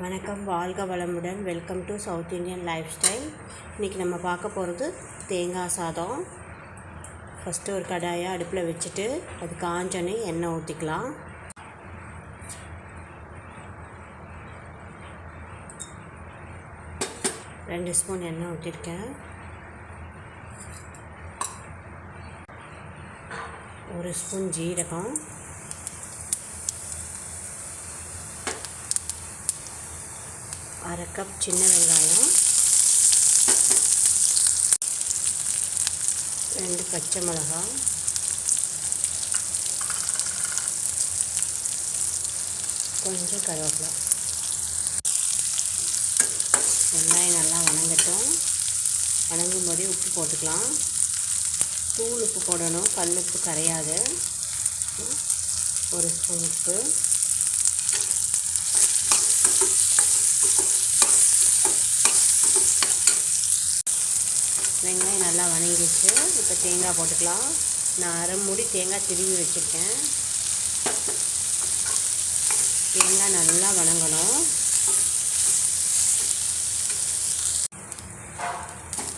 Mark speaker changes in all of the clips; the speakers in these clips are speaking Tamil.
Speaker 1: வணக்கம் வாழ்க வளமுடன். Welcome to south Indian lifestyle இன்றைக்கி நம்ம பார்க்க போகிறது தேங்காய் சாதம். ஃபஸ்ட்டு ஒரு கடாயை அடுப்பில் வச்சுட்டு அது காஞ்சோன்னே எண்ணெய் ஊற்றிக்கலாம் ரெண்டு ஸ்பூன் எண்ணெய் ஊற்றிருக்கேன் ஒரு ஸ்பூன் ஜீரகம். அரை கப் சின்ன வெங்காயம். ரெண்டு பச்சை மிளகாய். கொஞ்சம் கருவேப்பிலை. வெங்காயம் நல்லா வணங்கட்டும். வணங்கும் போதே உப்பு போட்டுக்கலாம். தூள் உப்பு போடணும். கல் உப்பு கரையாது. ஒரு ஸ்பூன் உப்பு. வெங்காயம் நல்லா வணங்கிடுச்சு. இப்போ தேங்காய் போட்டுக்கலாம். நான் அரை மூடி தேங்காய் திருவி வச்சுருக்கேன். தேங்காய் நல்லா வணங்கணும்.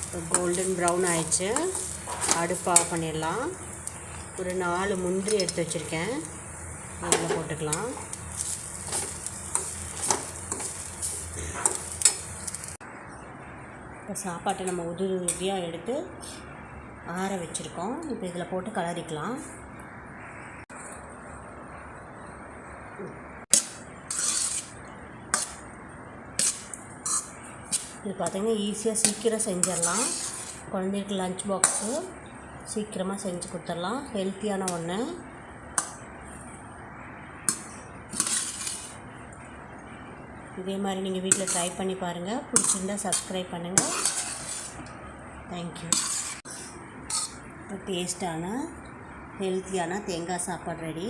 Speaker 1: இப்போ கோல்டன் ப்ரௌன் ஆயிடுச்சு. அடுப்பு ஆஃப் பண்ணிடலாம். ஒரு நாலு முந்திரி எடுத்து வச்சுருக்கேன். அதில் போட்டுக்கலாம். இப்போ சாப்பாட்டை நம்ம உதிரி உதிரியாக எடுத்து ஆற வச்சுருக்கோம். இப்போ இதில் போட்டு கலரிக்கலாம். இது பார்த்திங்கன்னா ஈஸியாக சீக்கிரம் செஞ்சிடலாம். குழந்தைகளுக்கு லஞ்ச் பாக்ஸு சீக்கிரமாக செஞ்சு கொடுத்துடலாம். ஹெல்த்தியான ஒன்று இதே மாதிரி நீங்கள் வீட்டில் ட்ரை பண்ணி பாருங்கள் பிடிச்சிருந்தா சப்ஸ்கிரைப் பண்ணுங்கள் தேங்க்யூ இப்போ டேஸ்டான ஹெல்த்தியான தேங்காய் சாப்பாடு ரெடி